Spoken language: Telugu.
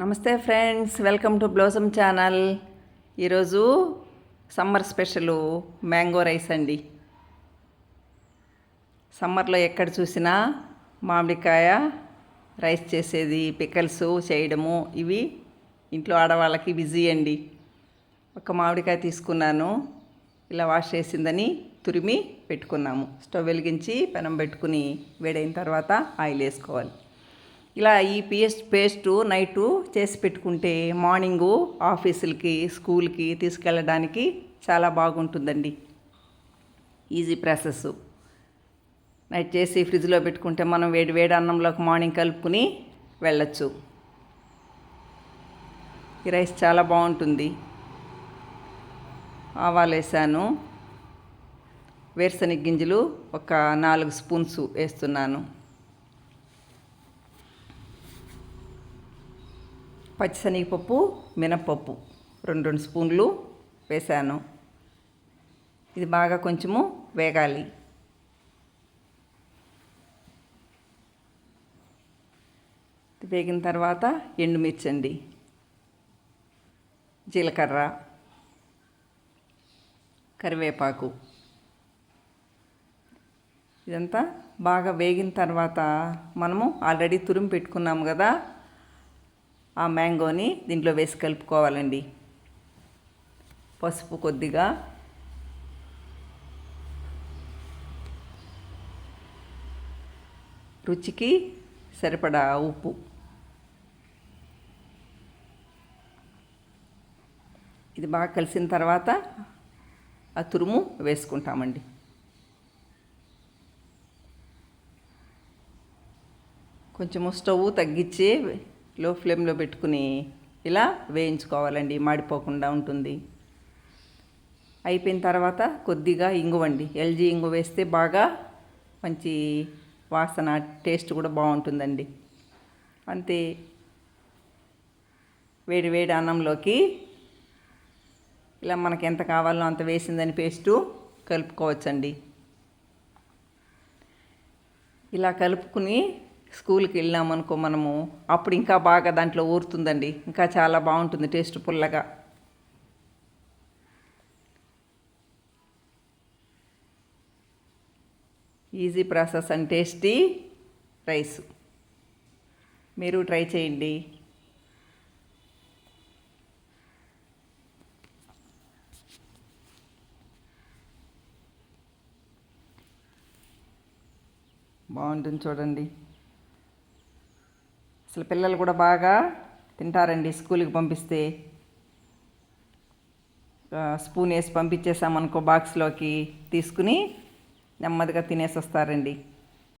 నమస్తే friends welcome to blossom channel. ఈరోజు సమ్మర్ స్పెషల్ మ్యాంగో రైస్ అండి. సమ్మర్లో ఎక్కడ చూసినా మామిడికాయ రైస్ చేసేది పికల్స్ చేయడము ఇవి ఇంట్లో ఆడవాళ్ళకి బిజీ అండి. ఒక మామిడికాయ తీసుకున్నాను ఇలా వాష్ చేసిందని తురిమి పెట్టుకున్నాము. స్టవ్ వెలిగించి పెనం పెట్టుకుని వేడైన తర్వాత ఆయిల్ వేసుకోవాలి. ఇలా ఈ పేస్ట్ పేస్టు నైటు చేసి పెట్టుకుంటే మార్నింగు ఆఫీసులకి స్కూల్కి తీసుకెళ్ళడానికి చాలా బాగుంటుందండి. ఈజీ ప్రాసెస్ నైట్ చేసి ఫ్రిడ్జ్లో పెట్టుకుంటే మనం వేడి వేడి అన్నంలోకి మార్నింగ్ కలుపుకుని వెళ్ళచ్చు. ఈ రైస్ చాలా బాగుంటుంది. ఆవాలు వేసాను వేరుశనగ గింజలు ఒక నాలుగు స్పూన్స్ వేస్తున్నాను. పచ్చిశనగపప్పు మినప్పప్పు. రెండు రెండు స్పూన్లు వేసాను ఇది బాగా కొంచెము వేగాలి. వేగిన తర్వాత ఎండుమిర్చండి. జీలకర్ర. కరివేపాకు. ఇదంతా బాగా వేగిన తర్వాత మనము ఆల్రెడీ తురిమి పెట్టుకున్నాము కదా ఆ మ్యాంగోని దీంట్లో వేసి కలుపుకోవాలండి. పసుపు కొద్దిగా. రుచికి సరిపడా ఉప్పు. ఇది బాగా కలిసిన తర్వాత ఆ తురుము వేసుకుంటామండి. కొంచెము స్టవ్ తగ్గించి లో ఫ్లేమ్లో పెట్టుకుని ఇలా వేయించుకోవాలండి మాడిపోకుండా ఉంటుంది. అయిపోయిన తర్వాత కొద్దిగా ఇంగువండి ఎల్జీ ఇంగు వేస్తే బాగా మంచి వాసన టేస్ట్ కూడా బాగుంటుందండి. అంతే. వేడి వేడి అన్నంలోకి ఇలా మనకి ఎంత కావాలో అంత వేసిందని పేస్టు కలుపుకోవచ్చండి. ఇలా కలుపుకుని స్కూల్కి వెళ్ళామనుకో మనము అప్పుడు ఇంకా బాగా దాంట్లో ఊరుతుందండి. ఇంకా చాలా బాగుంటుంది టేస్ట్ పుల్లగా. Easy process and tasty rice. మీరు ట్రై చేయండి. బాగుంటుంది చూడండి. అసలు పిల్లలు కూడా బాగా తింటారండి. స్కూల్కి పంపిస్తే స్పూన్ వేసి పంపించేసామనుకో బాక్స్లోకి తీసుకుని నెమ్మదిగా తినేసి వస్తారండి